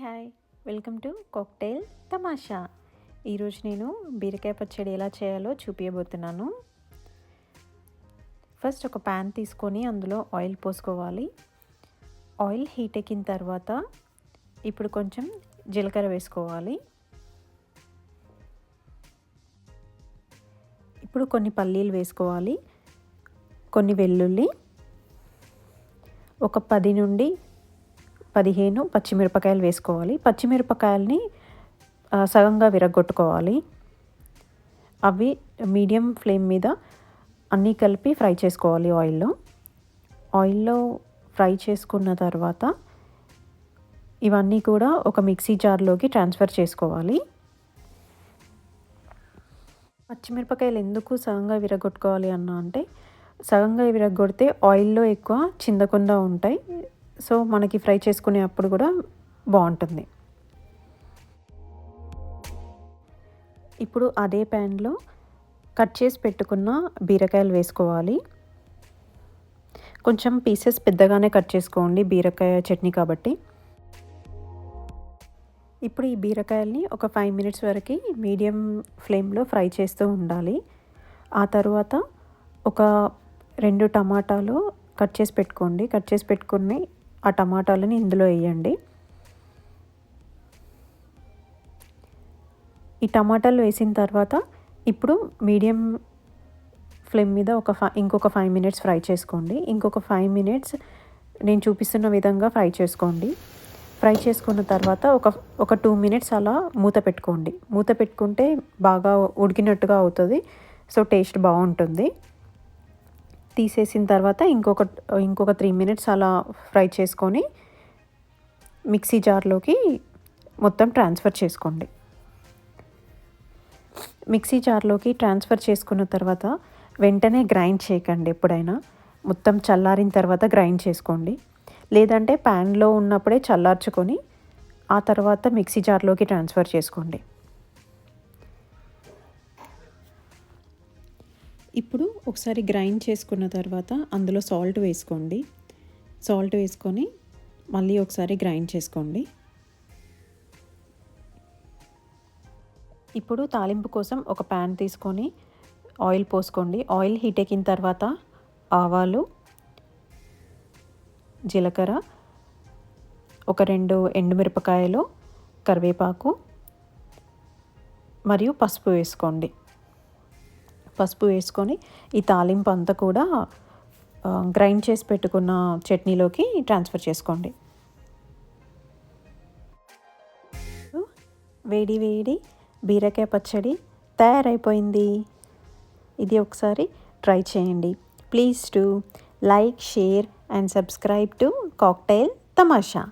Hi. Welcome to cocktail తమాషా. ఈరోజు నేను బీరకాయ పచ్చడి ఎలా చేయాలో చూపించబోతున్నాను ఫస్ట్ ఒక ప్యాన్ తీసుకొని అందులో ఆయిల్ పోసుకోవాలి. ఆయిల్ హీట్ ఎక్కిన తర్వాత ఇప్పుడు కొంచెం జీలకర్ర వేసుకోవాలి. ఇప్పుడు కొన్ని పల్లీలు వేసుకోవాలి. కొన్ని వెల్లుల్లి. ఒక పది నుండి పదిహేను పచ్చిమిరపకాయలు వేసుకోవాలి. పచ్చిమిరపకాయలని సగంగా విరగొట్టుకోవాలి అవి మీడియం ఫ్లేమ్ మీద అన్నీ కలిపి ఫ్రై చేసుకోవాలి ఆయిల్లో. ఆయిల్లో ఫ్రై చేసుకున్న తర్వాత ఇవన్నీ కూడా ఒక మిక్సీ జార్లోకి ట్రాన్స్ఫర్ చేసుకోవాలి. పచ్చిమిరపకాయలు ఎందుకు సగంగా విరగొట్టుకోవాలి అన్న అంటే సగంగా విరగొడితే ఆయిల్లో ఎక్కువ చిందకుండా ఉంటాయి. సో మనకి ఫ్రై చేసుకునే అప్పుడు కూడా బాగుంటుంది. ఇప్పుడు అదే ప్యాన్లో కట్ చేసి పెట్టుకున్న బీరకాయలు వేసుకోవాలి. కొంచెం పీసెస్ పెద్దగానే కట్ చేసుకోండి బీరకాయ చట్నీ కాబట్టి. ఇప్పుడు ఈ బీరకాయల్ని ఒక ఫైవ్ మినిట్స్ వరకు మీడియం ఫ్లేమ్లో ఫ్రై చేస్తూ ఉండాలి. ఆ తర్వాత ఒక రెండు టమాటాలు కట్ చేసి పెట్టుకోండి. కట్ చేసి పెట్టుకుని ఆ టమాటాలని ఇందులో వేయండి. ఈ టమాటాలు వేసిన తర్వాత ఇప్పుడు మీడియం ఫ్లేమ్ మీద ఒక ఫై ఇంకొక ఫైవ్ మినిట్స్ ఫ్రై చేసుకోండి. ఇంకొక ఫైవ్ మినిట్స్ నేను చూపిస్తున్న విధంగా ఫ్రై చేసుకోండి. ఫ్రై చేసుకున్న తర్వాత ఒక ఒక టూ మినిట్స్ అలా మూత పెట్టుకోండి. మూత పెట్టుకుంటే బాగా ఉడికినట్టుగా అవుతుంది. సో టేస్ట్ బాగుంటుంది. తీసేసిన తర్వాత ఇంకొక ఇంకొక త్రీ మినిట్స్ అలా ఫ్రై చేసుకొని మిక్సీ జార్లోకి మొత్తం ట్రాన్స్ఫర్ చేసుకోండి. మిక్సీ జార్లోకి ట్రాన్స్ఫర్ చేసుకున్న తర్వాత వెంటనే గ్రైండ్ చేయకండి ఎప్పుడైనా. మొత్తం చల్లారిన తర్వాత గ్రైండ్ చేసుకోండి. లేదంటే ప్యాన్లో ఉన్నప్పుడే చల్లార్చుకొని ఆ తర్వాత మిక్సీ జార్లోకి ట్రాన్స్ఫర్ చేసుకోండి. ఇప్పుడు ఒకసారి గ్రైండ్ చేసుకున్న తర్వాత అందులో సాల్ట్ వేసుకోండి. సాల్ట్ వేసుకొని మళ్ళీ ఒకసారి గ్రైండ్ చేసుకోండి. ఇప్పుడు తాలింపు కోసం ఒక ప్యాన్ తీసుకొని ఆయిల్ పోసుకోండి. ఆయిల్ హీట్ ఎక్కిన తర్వాత ఆవాలు జీలకర్ర ఒక రెండు ఎండుమిరపకాయలు కరివేపాకు మరియు పసుపు వేసుకోండి. పసుపు వేసుకొని ఈ తాలింపు అంతా కూడా గ్రైండ్ చేసి పెట్టుకున్న చట్నీలోకి ట్రాన్స్ఫర్ చేసుకోండి. వేడి వేడి బీరకాయ పచ్చడి తయారైపోయింది. ఇది ఒకసారి ట్రై చేయండి. Please to like share and subscribe to cocktail తమాషా.